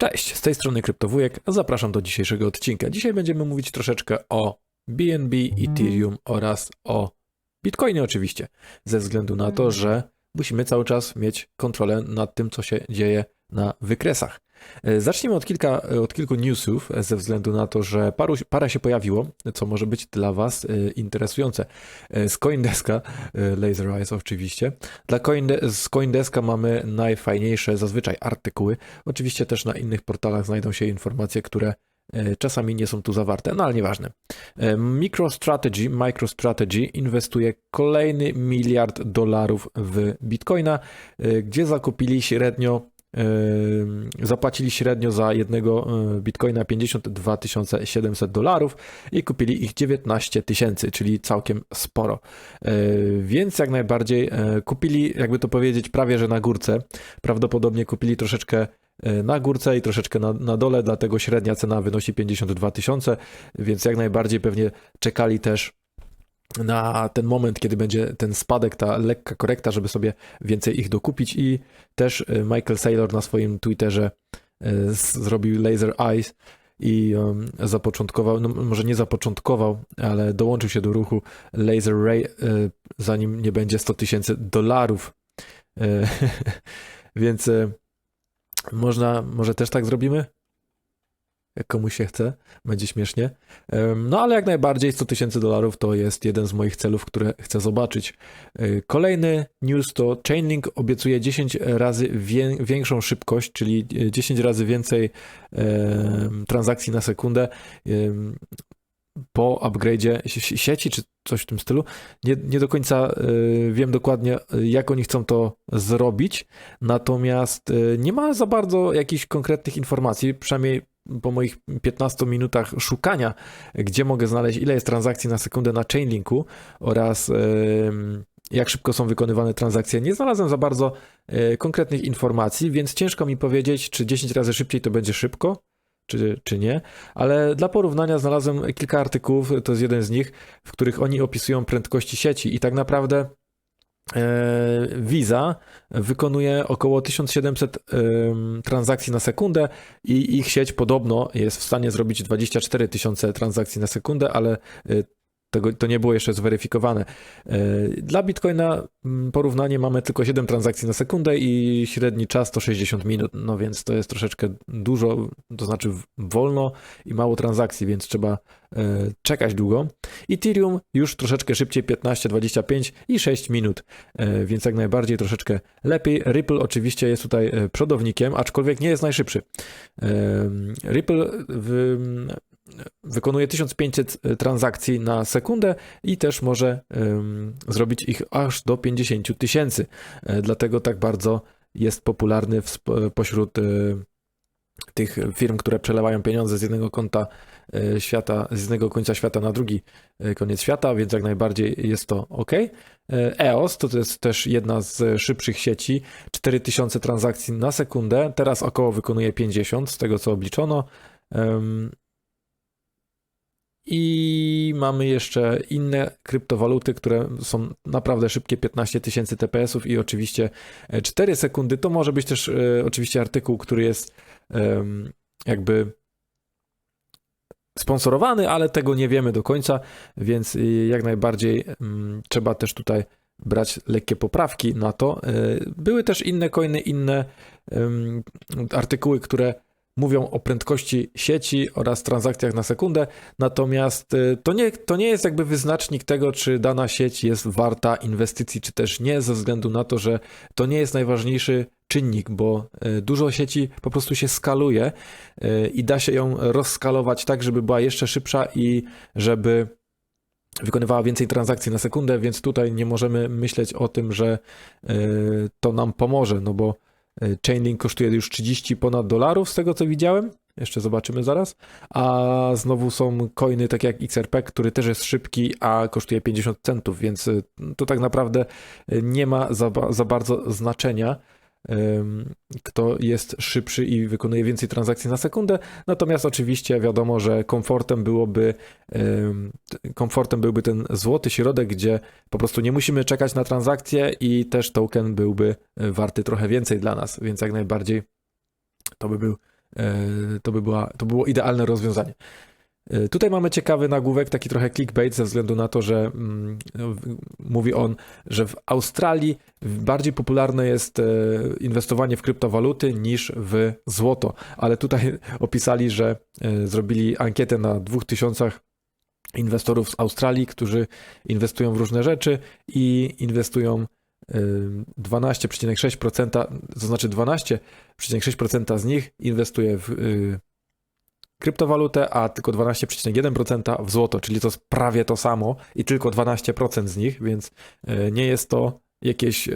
Cześć, z tej strony Kryptowujek, zapraszam do dzisiejszego odcinka. Dzisiaj będziemy mówić troszeczkę o BNB, Ethereum oraz o Bitcoinie oczywiście, ze względu na to, że musimy cały czas mieć kontrolę nad tym, co się dzieje na wykresach. E, Zacznijmy od, kilka, od kilku newsów, e, ze względu na to, że paru, parę się pojawiło, co może być dla Was e, interesujące. E, Z Coindeska, e, Laser Eyes oczywiście, dla Coinde, z Coindeska mamy najfajniejsze zazwyczaj artykuły. Oczywiście też na innych portalach znajdą się informacje, które e, czasami nie są tu zawarte, no ale nieważne. E, MicroStrategy, MicroStrategy inwestuje kolejny miliard dolarów w Bitcoina, e, gdzie zakupili średnio e, zapłacili średnio za jednego e, bitcoina 52 700 dolarów i kupili ich 19 tysięcy, czyli całkiem sporo. E, Więc jak najbardziej e, kupili, jakby to powiedzieć, prawie że na górce. Prawdopodobnie kupili troszeczkę e, na górce i troszeczkę na, na dole, dlatego średnia cena wynosi 52 tysiące, więc jak najbardziej pewnie czekali też na ten moment, kiedy będzie ten spadek, ta lekka korekta, żeby sobie więcej ich dokupić i też e, Michael Saylor na swoim Twitterze z- zrobił Laser Eyes i um, zapoczątkował, no może nie zapoczątkował, ale dołączył się do ruchu Laser Ray, zanim nie będzie 100 tysięcy dolarów. Więc można, może też tak zrobimy? Jak komuś się chce, będzie śmiesznie. No ale jak najbardziej 100 tysięcy dolarów to jest jeden z moich celów, które chcę zobaczyć. E, Kolejny news to Chainlink obiecuje 10 razy wię- większą szybkość, czyli e, 10 razy więcej transakcji na sekundę po upgrade'zie si- sieci, czy coś w tym stylu. Nie, nie do końca e, wiem dokładnie, e, jak oni chcą to zrobić, natomiast e, nie ma za bardzo jakichś konkretnych informacji, przynajmniej po moich 15 minutach szukania, gdzie mogę znaleźć, ile jest transakcji na sekundę na Chainlinku oraz em, jak szybko są wykonywane transakcje. Nie znalazłem za bardzo e, konkretnych informacji, więc ciężko mi powiedzieć, czy 10 razy szybciej to będzie szybko, czy, czy nie, ale dla porównania znalazłem kilka artykułów, to jest jeden z nich, w których oni opisują prędkości sieci i tak naprawdę e, Visa wykonuje około 1700 em, transakcji na sekundę i ich sieć podobno jest w stanie zrobić 24 tysiące transakcji na sekundę, ale e, tego, to nie było jeszcze zweryfikowane. E, Dla Bitcoina mm, porównanie mamy tylko 7 transakcji na sekundę i średni czas to 60 minut, no więc to jest troszeczkę dużo, to znaczy wolno i mało transakcji, więc trzeba e, czekać długo. Ethereum już troszeczkę szybciej, 15, 25 i 6 minut, e, więc jak najbardziej troszeczkę lepiej. Ripple oczywiście jest tutaj przodownikiem, aczkolwiek nie jest najszybszy. Ripple w, wykonuje 1500 transakcji na sekundę i też może zrobić ich aż do 50 tysięcy. E, Dlatego tak bardzo jest popularny pośród e, tych firm, które przelewają pieniądze z jednego konta e, świata, z jednego końca świata na drugi e, koniec świata, więc jak najbardziej jest to ok. E, EOS to jest też jedna z szybszych sieci, 4000 transakcji na sekundę, teraz około wykonuje 50 z tego co obliczono. I mamy jeszcze inne kryptowaluty, które są naprawdę szybkie, 15 tysięcy TPS-ów i oczywiście e, 4 sekundy. To może być też e, oczywiście artykuł, który jest jakby sponsorowany, ale tego nie wiemy do końca, więc y, jak najbardziej mm, trzeba też tutaj brać lekkie poprawki na to. E, Były też inne coiny, inne artykuły, które mówią o prędkości sieci oraz transakcjach na sekundę, natomiast e, to nie, to nie jest jakby wyznacznik tego, czy dana sieć jest warta inwestycji, czy też nie, ze względu na to, że to nie jest najważniejszy czynnik, bo e, dużo sieci po prostu się skaluje e, i da się ją rozskalować tak, żeby była jeszcze szybsza i żeby wykonywała więcej transakcji na sekundę, więc tutaj nie możemy myśleć o tym, że to nam pomoże, no bo Chainlink kosztuje już 30 ponad dolarów z tego co widziałem. Jeszcze zobaczymy zaraz. A znowu są coiny takie jak XRP, który też jest szybki, a kosztuje 50 centów, więc e, to tak naprawdę e, nie ma za, za bardzo znaczenia, kto jest szybszy i wykonuje więcej transakcji na sekundę. Natomiast oczywiście wiadomo, że komfortem byłoby komfortem byłby ten złoty środek, gdzie po prostu nie musimy czekać na transakcje i też token byłby e, warty trochę więcej dla nas, więc jak najbardziej to by był e, to by była, to było idealne rozwiązanie. E, Tutaj mamy ciekawy nagłówek, taki trochę clickbait, ze względu na to, że mm, mówi on, że w Australii bardziej popularne jest e, inwestowanie w kryptowaluty niż w złoto. Ale tutaj opisali, że e, zrobili ankietę na 2000 inwestorów z Australii, którzy inwestują w różne rzeczy i inwestują e, 12,6%, to znaczy 12,6% z nich inwestuje w kryptowalutę, a tylko 12,1% w złoto, czyli to jest prawie to samo i tylko 12% z nich, więc e, nie jest to jakieś, e,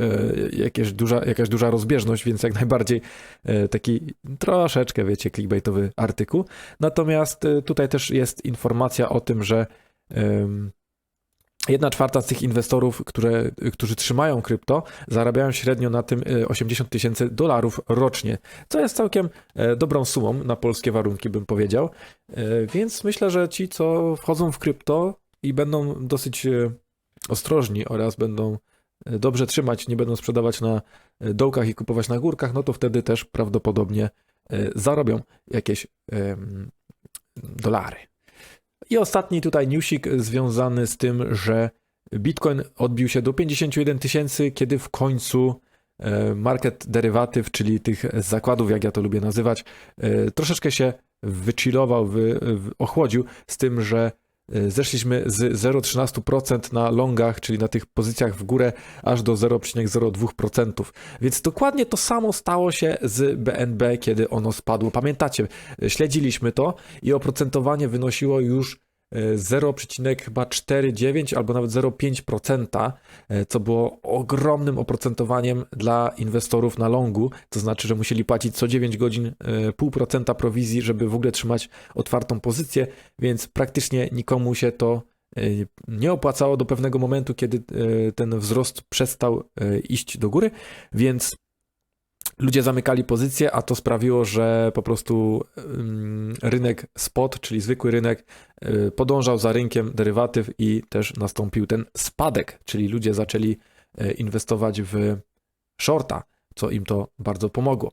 jakieś duża, jakaś duża rozbieżność, więc jak najbardziej e, taki troszeczkę, wiecie, clickbaitowy artykuł. Natomiast tutaj też jest informacja o tym, że Jedna czwarta z tych inwestorów, które, którzy trzymają krypto, zarabiają średnio na tym e, 80 tysięcy dolarów rocznie, co jest całkiem e, dobrą sumą na polskie warunki, bym powiedział. E, Więc myślę, że ci, co wchodzą w krypto i będą dosyć e, ostrożni oraz będą dobrze trzymać, nie będą sprzedawać na dołkach i kupować na górkach, no to wtedy też prawdopodobnie zarobią jakieś dolary. I ostatni tutaj newsik związany z tym, że Bitcoin odbił się do 51 tysięcy, kiedy w końcu e, market derywatyw, czyli tych zakładów, jak ja to lubię nazywać, e, troszeczkę się wychillował, wy, ochłodził z tym, że e, zeszliśmy z 0,13% na longach, czyli na tych pozycjach w górę, aż do 0,02%. Więc dokładnie to samo stało się z BNB, kiedy ono spadło. Pamiętacie, śledziliśmy to i oprocentowanie wynosiło już 0,49 albo nawet 0,5%, e, co było ogromnym oprocentowaniem dla inwestorów na longu, to znaczy, że musieli płacić co 9 godzin e, 0,5% prowizji, żeby w ogóle trzymać otwartą pozycję, więc praktycznie nikomu się to e, nie opłacało do pewnego momentu, kiedy e, ten wzrost przestał e, iść do góry, więc ludzie zamykali pozycje, a to sprawiło, że po prostu ym, rynek spot, czyli zwykły rynek, y, podążał za rynkiem derywatyw i też nastąpił ten spadek, czyli ludzie zaczęli y, inwestować w shorta, co im to bardzo pomogło.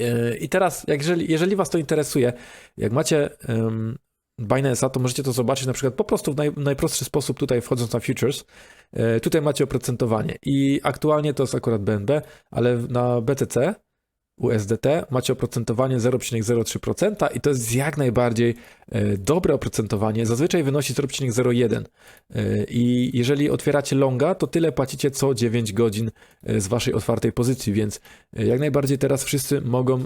Y, I teraz, jeżeli, jeżeli Was to interesuje, jak macie Binance'a, to możecie to zobaczyć na przykład po prostu w naj, najprostszy sposób tutaj wchodząc na futures. Y, Tutaj macie oprocentowanie i aktualnie to jest akurat BNB, ale na BTC USDT macie oprocentowanie 0,03% i to jest jak najbardziej e, dobre oprocentowanie. Zazwyczaj wynosi 0,01 E, i jeżeli otwieracie longa, to tyle płacicie co 9 godzin e, z waszej otwartej pozycji, więc e, jak najbardziej teraz wszyscy mogą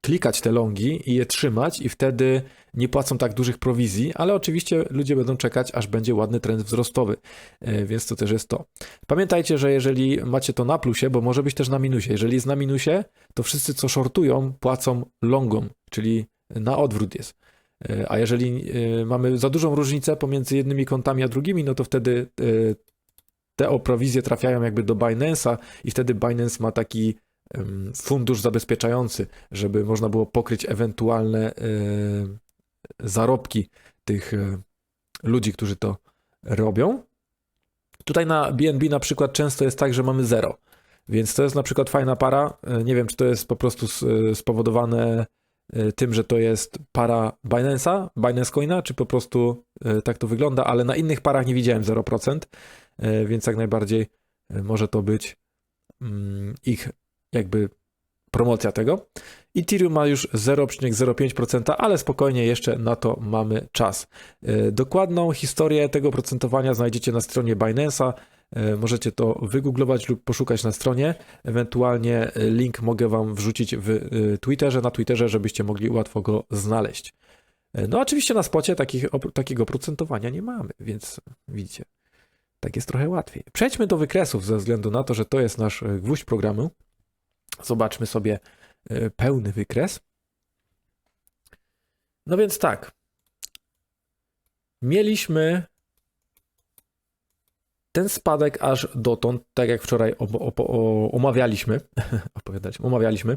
klikać te longi i je trzymać i wtedy nie płacą tak dużych prowizji, ale oczywiście ludzie będą czekać, aż będzie ładny trend wzrostowy, E, więc to też jest to. Pamiętajcie, że jeżeli macie to na plusie, bo może być też na minusie, jeżeli jest na minusie, to wszyscy, co shortują, płacą longom, czyli na odwrót jest. E, A jeżeli e, mamy za dużą różnicę pomiędzy jednymi kontami a drugimi, no to wtedy te o prowizje trafiają jakby do Binance'a i wtedy Binance ma taki fundusz zabezpieczający, żeby można było pokryć ewentualne zarobki tych e, ludzi, którzy to robią. Tutaj na BNB na przykład często jest tak, że mamy zero. Więc to jest na przykład fajna para. E, Nie wiem, czy to jest po prostu e, spowodowane tym, że to jest para Binance'a, Binance Coina, czy po prostu tak to wygląda, ale na innych parach nie widziałem 0%, e, więc jak najbardziej może to być mm, ich jakby promocja tego. Ethereum ma już 0,05%, ale spokojnie jeszcze na to mamy czas. E, Dokładną historię tego oprocentowania znajdziecie na stronie Binance'a. E, Możecie to wygooglować lub poszukać na stronie. Ewentualnie e, link mogę Wam wrzucić w Twitterze, na Twitterze, żebyście mogli łatwo go znaleźć. No oczywiście na spocie takich, takiego oprocentowania nie mamy, więc widzicie, tak jest trochę łatwiej. Przejdźmy do wykresów ze względu na to, że to jest nasz gwóźdź programu. Zobaczmy sobie e, pełny wykres. No więc tak. Mieliśmy ten spadek aż dotąd, tak jak wczoraj omawialiśmy, opowiadać, omawialiśmy.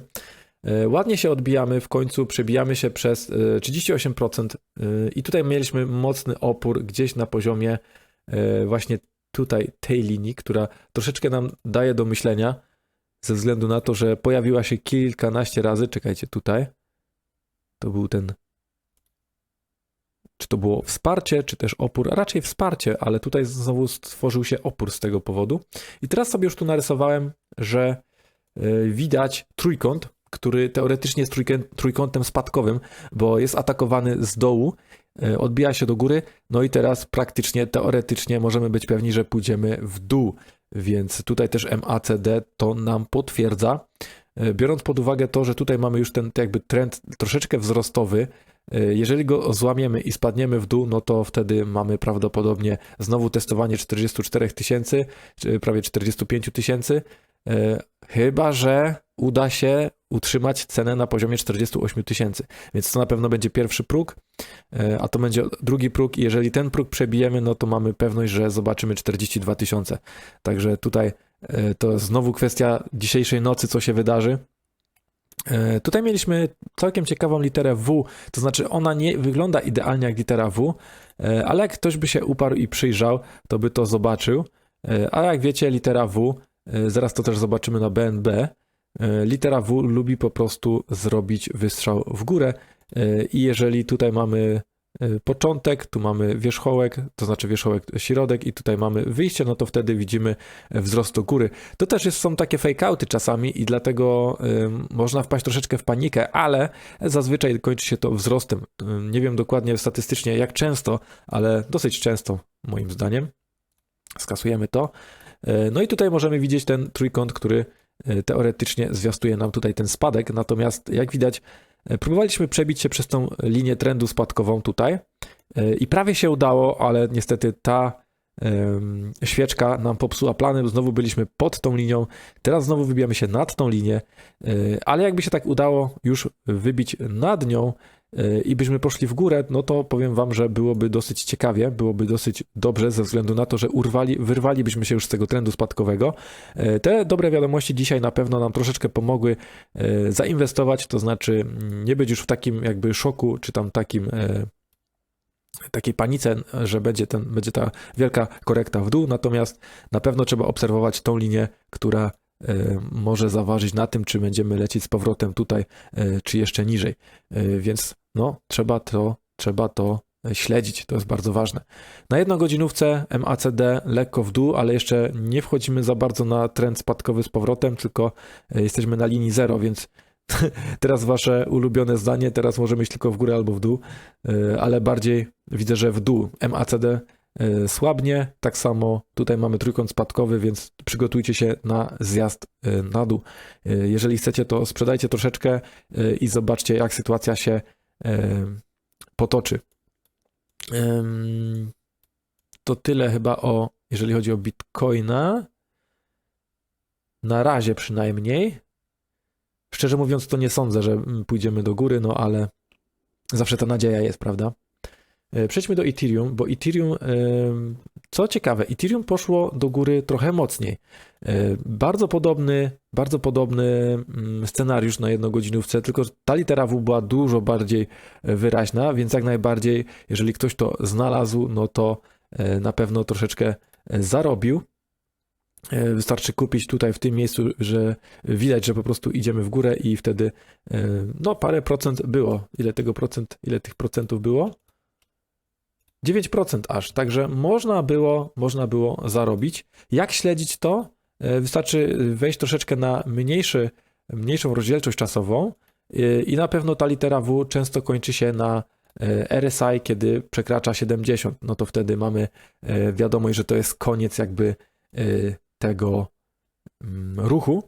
E, Ładnie się odbijamy, w końcu przebijamy się przez e, 38% e, i tutaj mieliśmy mocny opór gdzieś na poziomie właśnie tutaj tej linii, która troszeczkę nam daje do myślenia, ze względu na to, że pojawiła się kilkanaście razy. Czekajcie, tutaj. To był ten. Czy to było wsparcie, czy też opór? Raczej wsparcie, ale tutaj znowu stworzył się opór z tego powodu. I teraz sobie już tu narysowałem, że y, widać trójkąt, który teoretycznie jest trójkątem spadkowym, bo jest atakowany z dołu, y, odbija się do góry, no i teraz praktycznie, teoretycznie możemy być pewni, że pójdziemy w dół, więc tutaj też MACD to nam potwierdza. Y, Biorąc pod uwagę to, że tutaj mamy już ten jakby trend troszeczkę wzrostowy, y, jeżeli go złamiemy i spadniemy w dół, no to wtedy mamy prawdopodobnie znowu testowanie 44 tysięcy, prawie 45 tysięcy, y, chyba że uda się utrzymać cenę na poziomie 48 tysięcy. Więc to na pewno będzie pierwszy próg, a to będzie drugi próg. I jeżeli ten próg przebijemy, no to mamy pewność, że zobaczymy 42 tysiące. Także tutaj y, to znowu kwestia dzisiejszej nocy, co się wydarzy. E, Tutaj mieliśmy całkiem ciekawą literę W, to znaczy ona nie wygląda idealnie jak litera W, e, ale jak ktoś by się uparł i przyjrzał, to by to zobaczył. E, A jak wiecie, litera W, e, zaraz to też zobaczymy na BNB, e, litera W lubi po prostu zrobić wystrzał w górę e, i jeżeli tutaj mamy e, początek, tu mamy wierzchołek, to znaczy wierzchołek, środek i tutaj mamy wyjście, no to wtedy widzimy e, wzrost do góry. To też jest, są takie fake-outy czasami i dlatego ym, można wpaść troszeczkę w panikę, ale zazwyczaj kończy się to wzrostem. Ym, Nie wiem dokładnie statystycznie jak często, ale dosyć często moim zdaniem. Skasujemy to. E, No i tutaj możemy widzieć ten trójkąt, który e, teoretycznie zwiastuje nam tutaj ten spadek, natomiast jak widać e, próbowaliśmy przebić się przez tą linię trendu spadkową tutaj e, i prawie się udało, ale niestety ta świeczka nam popsuła plany, znowu byliśmy pod tą linią, teraz znowu wybijamy się nad tą linię, e, ale jakby się tak udało już wybić nad nią e, i byśmy poszli w górę, no to powiem wam, że byłoby dosyć ciekawie, byłoby dosyć dobrze ze względu na to, że urwali, wyrwalibyśmy się już z tego trendu spadkowego. E, Te dobre wiadomości dzisiaj na pewno nam troszeczkę pomogły e, zainwestować, to znaczy nie być już w takim jakby szoku, czy tam takim e, takiej panice, że będzie, ten, będzie ta wielka korekta w dół, natomiast na pewno trzeba obserwować tą linię, która e, może zaważyć na tym, czy będziemy lecieć z powrotem tutaj, e, czy jeszcze niżej. E, Więc no, trzeba to, trzeba to śledzić, to jest bardzo ważne. Na jednogodzinówce MACD lekko w dół, ale jeszcze nie wchodzimy za bardzo na trend spadkowy z powrotem, tylko e, jesteśmy na linii zero, więc teraz wasze ulubione zdanie, teraz możemy iść tylko w górę albo w dół, e, ale bardziej widzę, że w dół MACD e, słabnie, tak samo tutaj mamy trójkąt spadkowy, więc przygotujcie się na zjazd e, na dół. E, Jeżeli chcecie, to sprzedajcie troszeczkę e, i zobaczcie, jak sytuacja się e, potoczy. To tyle chyba o, jeżeli chodzi o Bitcoina. Na razie przynajmniej. Szczerze mówiąc, to nie sądzę, że mm, pójdziemy do góry, no ale zawsze ta nadzieja jest, prawda? E, Przejdźmy do Ethereum, bo Ethereum, em, co ciekawe, Ethereum poszło do góry trochę mocniej. E, Bardzo podobny, bardzo podobny mm, scenariusz na jednogodzinówce, tylko ta litera W była dużo bardziej e, wyraźna, więc jak najbardziej, jeżeli ktoś to znalazł, no to e, na pewno troszeczkę e, zarobił. E, Wystarczy kupić tutaj w tym miejscu, że widać, że po prostu idziemy w górę i wtedy e, no parę procent było. Ile tego procent, ile tych procentów było? 9% aż, także można było, można było zarobić. Jak śledzić to? E, Wystarczy wejść troszeczkę na mniejszy, mniejszą rozdzielczość czasową e, i na pewno ta litera W często kończy się na e, RSI, kiedy przekracza 70. No to wtedy mamy e, wiadomość, że to jest koniec jakby e, tego mm, ruchu.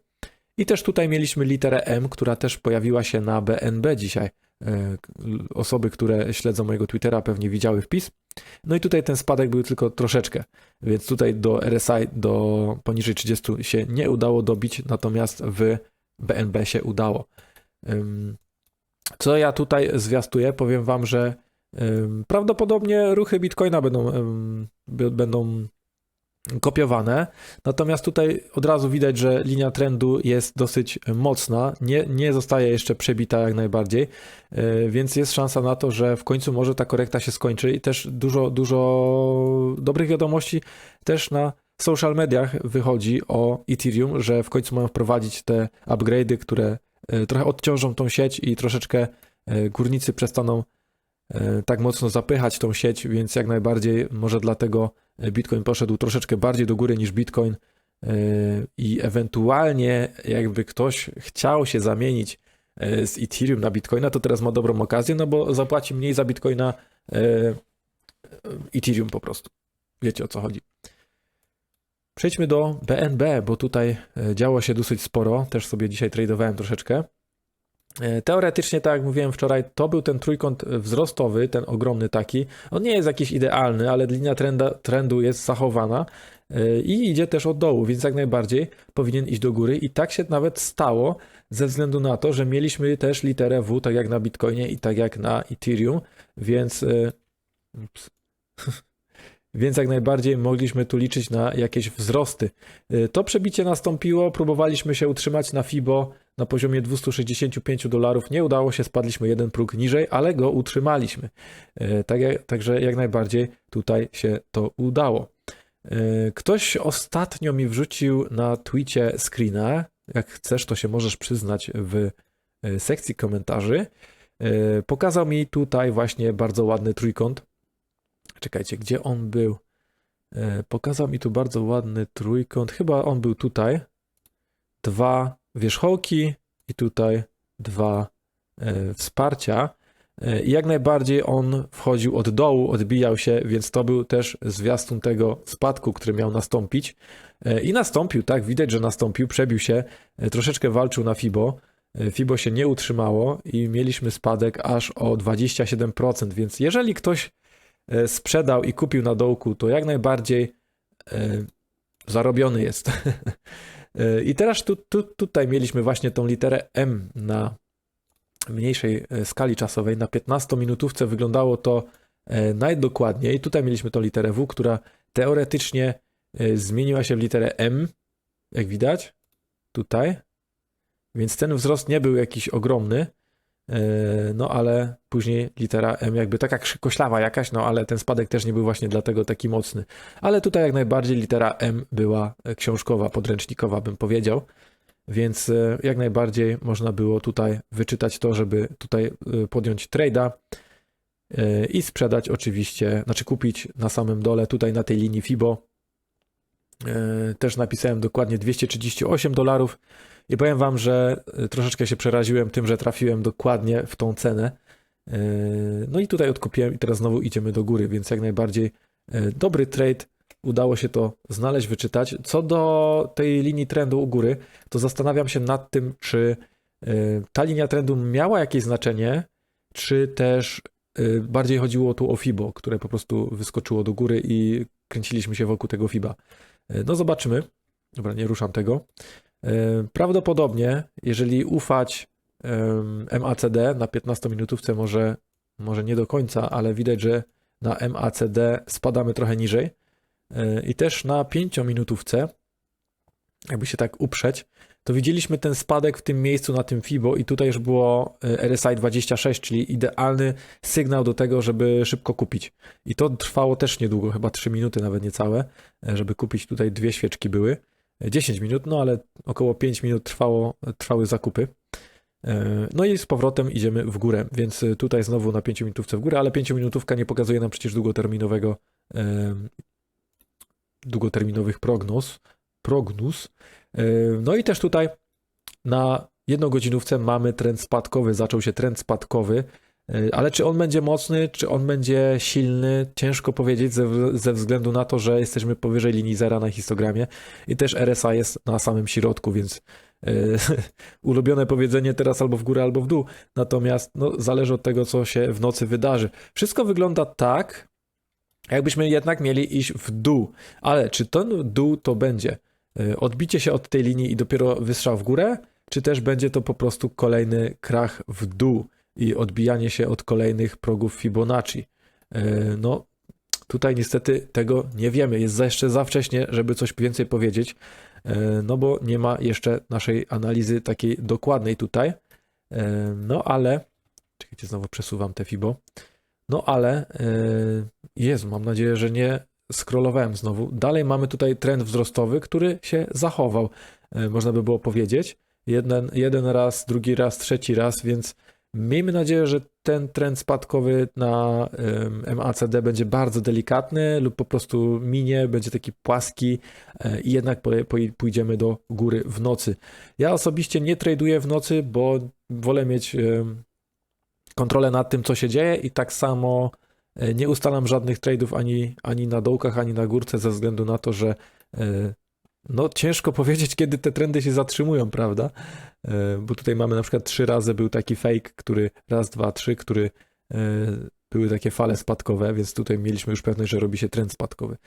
I też tutaj mieliśmy literę M, która też pojawiła się na BNB dzisiaj. E, Osoby, które śledzą mojego Twittera, pewnie widziały wpis. No i tutaj ten spadek był tylko troszeczkę, więc tutaj do RSI do poniżej 30 się nie udało dobić, natomiast w BNB się udało. Co ja tutaj zwiastuję? Powiem wam, że prawdopodobnie ruchy Bitcoina będą, będą kopiowane. Natomiast tutaj od razu widać, że linia trendu jest dosyć mocna, nie, nie zostaje jeszcze przebita jak najbardziej, yy, więc jest szansa na to, że w końcu może ta korekta się skończy i też dużo, dużo dobrych wiadomości też na social mediach wychodzi o Ethereum, że w końcu mają wprowadzić te upgrade'y, które e, trochę odciążą tą sieć i troszeczkę e, górnicy przestaną e, tak mocno zapychać tą sieć, więc jak najbardziej może dlatego Bitcoin poszedł troszeczkę bardziej do góry niż Bitcoin i ewentualnie jakby ktoś chciał się zamienić z Ethereum na Bitcoina, to teraz ma dobrą okazję, no bo zapłaci mniej za Bitcoina Ethereum po prostu. Wiecie o co chodzi. Przejdźmy do BNB, bo tutaj e, działo się dosyć sporo. Też sobie dzisiaj tradowałem troszeczkę. E, teoretycznie, tak jak mówiłem wczoraj, to był ten trójkąt wzrostowy, ten ogromny taki. On nie jest jakiś idealny, ale linia trenda, trendu jest zachowana e, i idzie też od dołu, więc jak najbardziej powinien iść do góry. I tak się nawet stało, ze względu na to, że mieliśmy też literę W, tak jak na Bitcoinie i tak jak na Ethereum, więc. Ups. więc jak najbardziej mogliśmy tu liczyć na jakieś wzrosty. To przebicie nastąpiło, próbowaliśmy się utrzymać na FIBO na poziomie 265 dolarów, nie udało się, spadliśmy jeden próg niżej, ale go utrzymaliśmy. Y, tak, także jak najbardziej tutaj się to udało. Y, ktoś ostatnio mi wrzucił na Twitcie screena, jak chcesz to się możesz przyznać w sekcji komentarzy. Pokazał mi tutaj właśnie bardzo ładny trójkąt Czekajcie, gdzie on był? E, pokazał mi tu bardzo ładny trójkąt. Chyba on był tutaj. Dwa wierzchołki i tutaj dwa e, wsparcia. E, I jak najbardziej on wchodził od dołu, odbijał się, więc to był też zwiastun tego spadku, który miał nastąpić. I nastąpił, tak, widać, że nastąpił, przebił się, troszeczkę walczył na FIBO. FIBO się nie utrzymało i mieliśmy spadek aż o 27%, więc jeżeli ktoś E, sprzedał i kupił na dołku, to jak najbardziej e, zarobiony jest. E, I teraz tu, tu, tutaj mieliśmy właśnie tą literę M na mniejszej skali czasowej, na 15-minutówce wyglądało to najdokładniej. Tutaj mieliśmy tą literę W, która teoretycznie zmieniła się w literę M, jak widać, tutaj. Więc ten wzrost nie był jakiś ogromny, E, no ale później litera M jakby taka koślawa jakaś, no ale ten spadek też nie był właśnie dlatego taki mocny. Ale tutaj jak najbardziej litera M była książkowa, podręcznikowa bym powiedział. Więc e, jak najbardziej można było tutaj wyczytać to, żeby tutaj e, podjąć trade'a i sprzedać oczywiście, znaczy kupić na samym dole, tutaj na tej linii FIBO. Też napisałem dokładnie 238 dolarów. I powiem wam, że y, troszeczkę się przeraziłem tym, że trafiłem dokładnie w tą cenę. Y, no i tutaj odkupiłem i teraz znowu idziemy do góry, więc jak najbardziej y, dobry trade. Udało się to znaleźć, wyczytać. Co do tej linii trendu u góry, to zastanawiam się nad tym, czy ta linia trendu miała jakieś znaczenie, czy też bardziej chodziło tu o FIBO, które po prostu wyskoczyło do góry i kręciliśmy się wokół tego FIBA. No zobaczymy. Dobra, nie ruszam tego. E, prawdopodobnie, jeżeli ufać MACD na 15-minutówce, może, może nie do końca, ale widać, że na MACD spadamy trochę niżej. E, I też na 5-minutówce, jakby się tak uprzeć, to widzieliśmy ten spadek w tym miejscu na tym FIBO i tutaj już było e, RSI 26, czyli idealny sygnał do tego, żeby szybko kupić. I to trwało też niedługo, chyba 3 minuty, nawet niecałe, żeby kupić tutaj dwie świeczki były. 10 minut, no ale około 5 minut trwało, trwały zakupy. E, no i z powrotem idziemy w górę, więc tutaj znowu na 5 minutówce w górę, ale 5 minutówka nie pokazuje nam przecież długoterminowego e, długoterminowych prognoz, prognóz. E, no i też tutaj na jednogodzinówce mamy trend spadkowy, zaczął się trend spadkowy, ale czy on będzie mocny, czy on będzie silny, ciężko powiedzieć ze, ze, względu na to, że jesteśmy powyżej linii zera na histogramie i też RSA jest na samym środku, więc yy, ulubione powiedzenie teraz albo w górę, albo w dół. Natomiast no, zależy od tego, co się w nocy wydarzy. Wszystko wygląda tak, jakbyśmy jednak mieli iść w dół. Ale czy ten dół to będzie yy, odbicie się od tej linii i dopiero wystrzał w górę, czy też będzie to po prostu kolejny krach w dół? I odbijanie się od kolejnych progów Fibonacci. E, no, tutaj niestety tego nie wiemy. Jest jeszcze za wcześnie, żeby coś więcej powiedzieć, e, no bo nie ma jeszcze naszej analizy takiej dokładnej tutaj. E, no ale, czekajcie, znowu przesuwam te Fibo. No ale jest, mam nadzieję, że nie scrollowałem znowu. Dalej mamy tutaj trend wzrostowy, który się zachował, można by było powiedzieć. Jeden, jeden raz, drugi raz, trzeci raz, więc miejmy nadzieję, że ten trend spadkowy na MACD będzie bardzo delikatny lub po prostu minie, będzie taki płaski e, i jednak pójdziemy do góry w nocy. Ja osobiście nie traduję w nocy, bo wolę mieć kontrolę nad tym, co się dzieje i tak samo e, nie ustalam żadnych trade'ów ani, ani na dołkach, ani na górce ze względu na to, że e, no ciężko powiedzieć, kiedy te trendy się zatrzymują, prawda? E, Bo tutaj mamy na przykład trzy razy był taki fake, który raz, dwa, trzy, który e, były takie fale spadkowe, więc tutaj mieliśmy już pewność, że robi się trend spadkowy.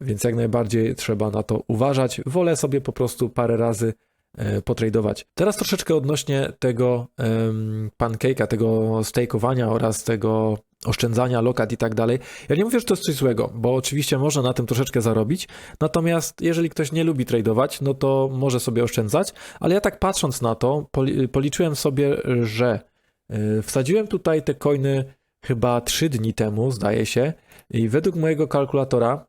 Więc jak najbardziej trzeba na to uważać. Wolę sobie po prostu parę razy e, potradować. Teraz troszeczkę odnośnie tego em, pancake'a, tego stakeowania oraz tego oszczędzania, lokat i tak dalej. Ja nie mówię, że to jest coś złego, bo oczywiście można na tym troszeczkę zarobić, natomiast jeżeli ktoś nie lubi tradować, no to może sobie oszczędzać, ale ja tak patrząc na to, poli- policzyłem sobie, że y, wsadziłem tutaj te coiny chyba 3 dni temu, zdaje się, i według mojego kalkulatora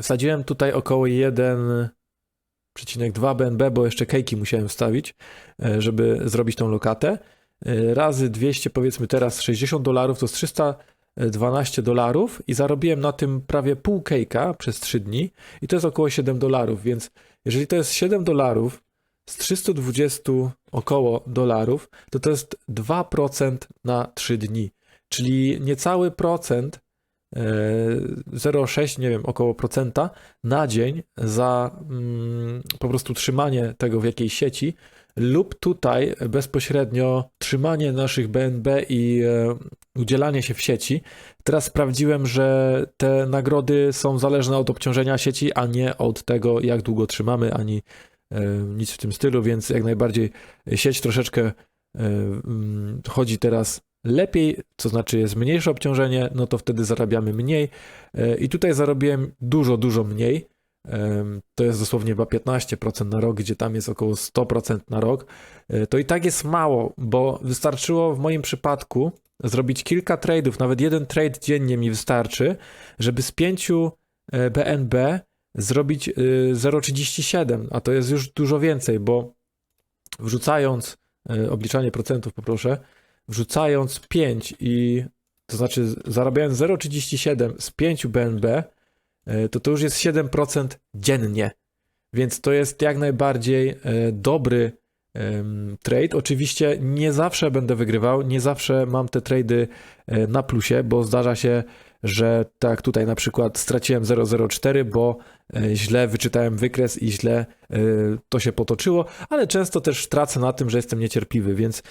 wsadziłem tutaj około 1,2 BNB, bo jeszcze kejki musiałem wstawić, y, żeby zrobić tą lokatę. Y, Razy 200, powiedzmy teraz 60 dolarów, to jest 312 dolarów i zarobiłem na tym prawie pół kejka przez 3 dni i to jest około 7 dolarów, więc jeżeli to jest 7 dolarów z 320 około dolarów, to to jest 2% na 3 dni, czyli niecały procent, e, 0,6, nie wiem, około procenta na dzień za mm, po prostu trzymanie tego w jakiejś sieci lub tutaj bezpośrednio trzymanie naszych BNB i e, udzielanie się w sieci. Teraz sprawdziłem, że te nagrody są zależne od obciążenia sieci, a nie od tego, jak długo trzymamy, ani e, nic w tym stylu, więc jak najbardziej sieć troszeczkę e, mm, chodzi teraz lepiej, to znaczy jest mniejsze obciążenie, no to wtedy zarabiamy mniej. I tutaj zarobiłem dużo, dużo mniej. To jest dosłownie chyba 15% na rok, gdzie tam jest około 100% na rok. E, To i tak jest mało, bo wystarczyło w moim przypadku zrobić kilka trade'ów, nawet jeden trade dziennie mi wystarczy, żeby z pięciu e, BNB zrobić e, 0,37, a to jest już dużo więcej, bo wrzucając, e, obliczanie procentów poproszę, wrzucając 5 i to znaczy zarabiając 0,37 z 5 BNB, e, to to już jest 7% dziennie. Więc to jest jak najbardziej e, dobry trade. Oczywiście nie zawsze będę wygrywał, nie zawsze mam te trady e, na plusie, bo zdarza się, że tak tutaj na przykład straciłem 0,04, bo e, źle wyczytałem wykres i źle e, to się potoczyło, ale często też tracę na tym, że jestem niecierpliwy, więc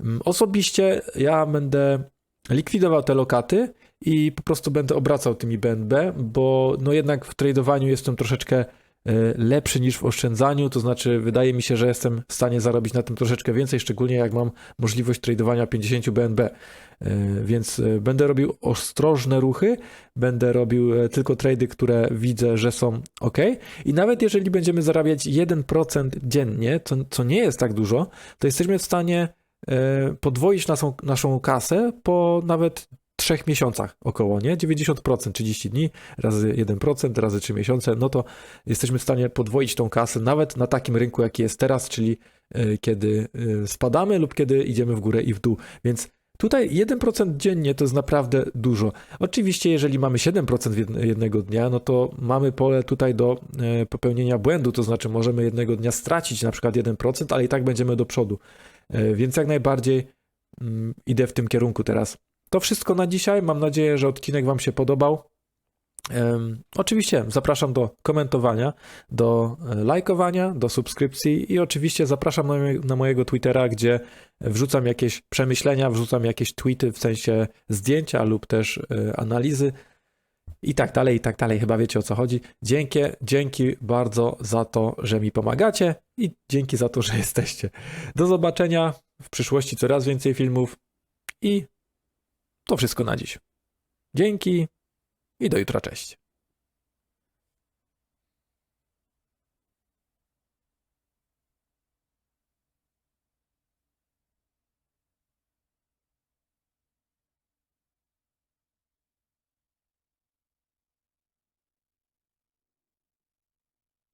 mm, osobiście ja będę likwidował te lokaty i po prostu będę obracał tymi BNB, bo no jednak w tradowaniu jestem troszeczkę e, lepszy niż w oszczędzaniu, to znaczy wydaje mi się, że jestem w stanie zarobić na tym troszeczkę więcej, szczególnie jak mam możliwość tradowania 50 BNB. E, Więc e, będę robił ostrożne ruchy, będę robił tylko trady, które widzę, że są ok. I nawet jeżeli będziemy zarabiać 1% dziennie, co, co nie jest tak dużo, to jesteśmy w stanie podwoić naszą, naszą kasę po nawet 3 miesiącach około, nie? 90%, 30 dni razy 1%, razy 3 miesiące, no to jesteśmy w stanie podwoić tą kasę nawet na takim rynku, jaki jest teraz, czyli e, kiedy e, spadamy lub kiedy idziemy w górę i w dół. Więc tutaj 1% dziennie to jest naprawdę dużo. Oczywiście, jeżeli mamy 7% w jedne- jednego dnia, no to mamy pole tutaj do e, popełnienia błędu, to znaczy możemy jednego dnia stracić na przykład 1%, ale i tak będziemy do przodu. Więc jak najbardziej mm, idę w tym kierunku teraz. To wszystko na dzisiaj. Mam nadzieję, że odcinek Wam się podobał. Oczywiście zapraszam do komentowania, do e, lajkowania, do subskrypcji i oczywiście zapraszam na mojego Twittera, gdzie wrzucam jakieś przemyślenia, wrzucam jakieś tweety w sensie zdjęcia lub też e, analizy i tak dalej, i tak dalej. Chyba wiecie o co chodzi. Dzięki, dzięki bardzo za to, że mi pomagacie i dzięki za to, że jesteście. Do zobaczenia w przyszłości coraz więcej filmów i to wszystko na dziś. Dzięki i do jutra, cześć.